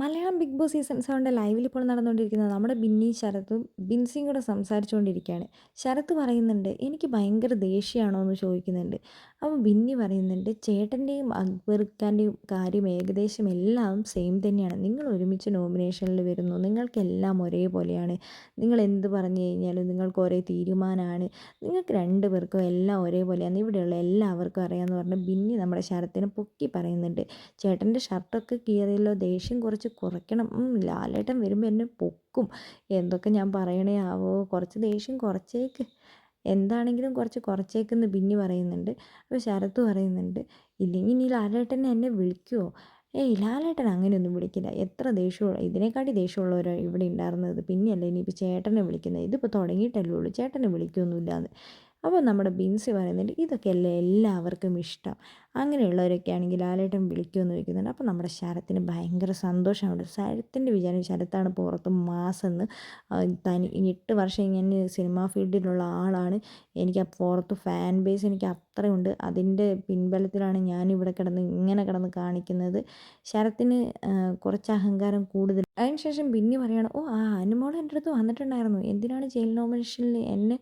Malayalam big Boss season സെവന്റെ ലൈവിൽ ഇപ്പോൾ നടന്നുകൊണ്ടിരിക്കുന്നത് നമ്മുടെ ബിന്നി ശരത്തും ബിൻസിയും കൂടെ സംസാരിച്ചുകൊണ്ടിരിക്കുകയാണ്. ശരത്ത് പറയുന്നുണ്ട് എനിക്ക് ഭയങ്കര ദേഷ്യമാണോ എന്ന് ചോദിക്കുന്നുണ്ട്. അപ്പോൾ ബിന്നി പറയുന്നുണ്ട് ചേട്ടന്റെയും അക്ബർഖാന്റെയും കാര്യം ഏകദേശം എല്ലാം സെയിം തന്നെയാണ്. നിങ്ങൾ ഒരുമിച്ച് നോമിനേഷനിൽ വരുന്നു. നിങ്ങൾക്കെല്ലാം ഒരേപോലെയാണ്. നിങ്ങൾ എന്ത് പറഞ്ഞു കഴിഞ്ഞാലും നിങ്ങൾക്ക് ഒരേ തീരുമാനമാണ്. നിങ്ങൾക്ക് രണ്ട് പേർക്കും എല്ലാം ഒരേപോലെയാണ്. ഇവിടെയുള്ള എല്ലാവർക്കും അറിയാമെന്ന് പറഞ്ഞ് ബിന്നി നമ്മുടെ ശരത്തിനെ പൊക്കി പറയുന്നുണ്ട്. ചേട്ടന്റെ ഷർട്ടൊക്കെ കീറിയല്ലോ. ദേഷ്യം കുറച്ച് കുറയ്ക്കണം. ലാലേട്ടൻ വരുമ്പോൾ എന്നെ പൊക്കും. എന്തൊക്കെ ഞാൻ പറയണേ ആവോ? കുറച്ച് ദേഷ്യം കുറച്ചേക്ക്. എന്താണെങ്കിലും കുറച്ച് കുറച്ചേക്കെന്ന് ബിന്നി പറയുന്നുണ്ട്. അപ്പോൾ ശരത്ത് പറയുന്നുണ്ട് ഇല്ലെങ്കിൽ ഇനി ലാലേട്ടനെ എന്നെ വിളിക്കുമോ ഏയ് ലാലേട്ടൻ അങ്ങനെയൊന്നും വിളിക്കില്ല. എത്ര ദേഷ്യമുള്ള ഇതിനെക്കാട്ടി ദേഷ്യമുള്ളവരോ ഇവിടെ ഉണ്ടായിരുന്നത്. പിന്നെയല്ലേ ഇനിയിപ്പോൾ ചേട്ടനെ വിളിക്കുന്നത്. ഇതിപ്പോൾ തുടങ്ങിയിട്ടല്ലേ ഉള്ളൂ. ചേട്ടനെ വിളിക്കൊന്നുമില്ലാന്ന്. അപ്പോൾ നമ്മുടെ ബിൻസി പറയുന്നുണ്ട് ഇതൊക്കെയല്ലേ എല്ലാവർക്കും ഇഷ്ടം. അങ്ങനെയുള്ളവരൊക്കെ ആണെങ്കിൽ ലാലേട്ടൻ വിളിക്കുമെന്ന് ചോദിക്കുന്നുണ്ട്. അപ്പോൾ നമ്മുടെ ശരത്തിന് ഭയങ്കര സന്തോഷമുണ്ട്. ശരത്തിന്റെ വിചാരം ശരത്താണ് പുറത്ത് മാസെന്ന്. തനി എട്ട് വർഷം ഇങ്ങനെ സിനിമാ ഫീൽഡിലുള്ള ആളാണ്. എനിക്ക് പുറത്ത് ഫാൻ ബേസ് എനിക്ക് അത്രയുണ്ട്. അതിന്റെ പിൻബലത്തിലാണ് ഞാനിവിടെ കിടന്ന് ഇങ്ങനെ കിടന്ന് കാണിക്കുന്നത്. ശരത്തിന് കുറച്ച് അഹങ്കാരം കൂടുതൽ. അതിനുശേഷം പിന്നെ പറയുകയാണ് ഓ ആ അനുമോൾ എന്റെ അടുത്ത് വന്നിട്ടുണ്ടായിരുന്നു. എന്തിനാണ് ജയിൽ നോമിനേഷനിൽ എന്നെ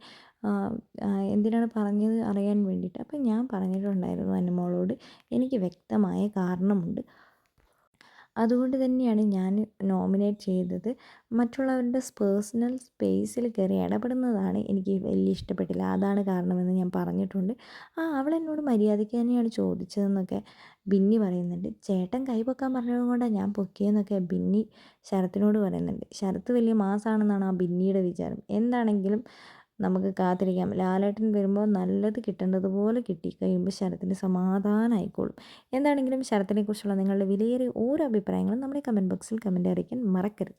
എന്തിനാണ് പറഞ്ഞത് അറിയാൻ വേണ്ടിയിട്ട്. അപ്പം ഞാൻ പറഞ്ഞിട്ടുണ്ടായിരുന്നു അനുമോളോട് എനിക്ക് വ്യക്തമായ കാരണമുണ്ട്. അതുകൊണ്ട് തന്നെയാണ് ഞാൻ നോമിനേറ്റ് ചെയ്തത്. മറ്റുള്ളവരുടെ പേഴ്സണൽ സ്പേസിൽ കയറി ഇടപെടുന്നതാണ് എനിക്ക് വലിയ ഇഷ്ടപ്പെട്ടില്ല. അതാണ് കാരണമെന്ന് ഞാൻ പറഞ്ഞിട്ടുണ്ട്. ആ അവൾ എന്നോട് മര്യാദയ്ക്ക് തന്നെയാണ് ചോദിച്ചതെന്നൊക്കെ ബിന്നി പറയുന്നുണ്ട്. ചേട്ടൻ കൈ പൊക്കാൻ പറഞ്ഞത് കൊണ്ടാണ് ഞാൻ പൊക്കിയെന്നൊക്കെ ബിന്നി ശരത്തിനോട് പറയുന്നുണ്ട്. ശരത്ത് വലിയ മാസമാണെന്നാണ് ആ ബിന്നിയുടെ വിചാരം. എന്താണെങ്കിലും നമുക്ക് കാത്തിരിക്കാം. ലാലേട്ടൻ വരുമ്പോൾ നല്ലത് കിട്ടേണ്ടതുപോലെ കിട്ടി. കഴിയുമ്പോൾ ശരത്തിന് സമാധാനമായിക്കോളും എന്താണെങ്കിലും ശരത്തിനെക്കുറിച്ചുള്ള നിങ്ങളുടെ വിലയേറിയ ഓരോ അഭിപ്രായങ്ങളും നമ്മുടെ കമന്റ് ബോക്സിൽ കമന്റ് അറിയിക്കാൻ മറക്കരുത്.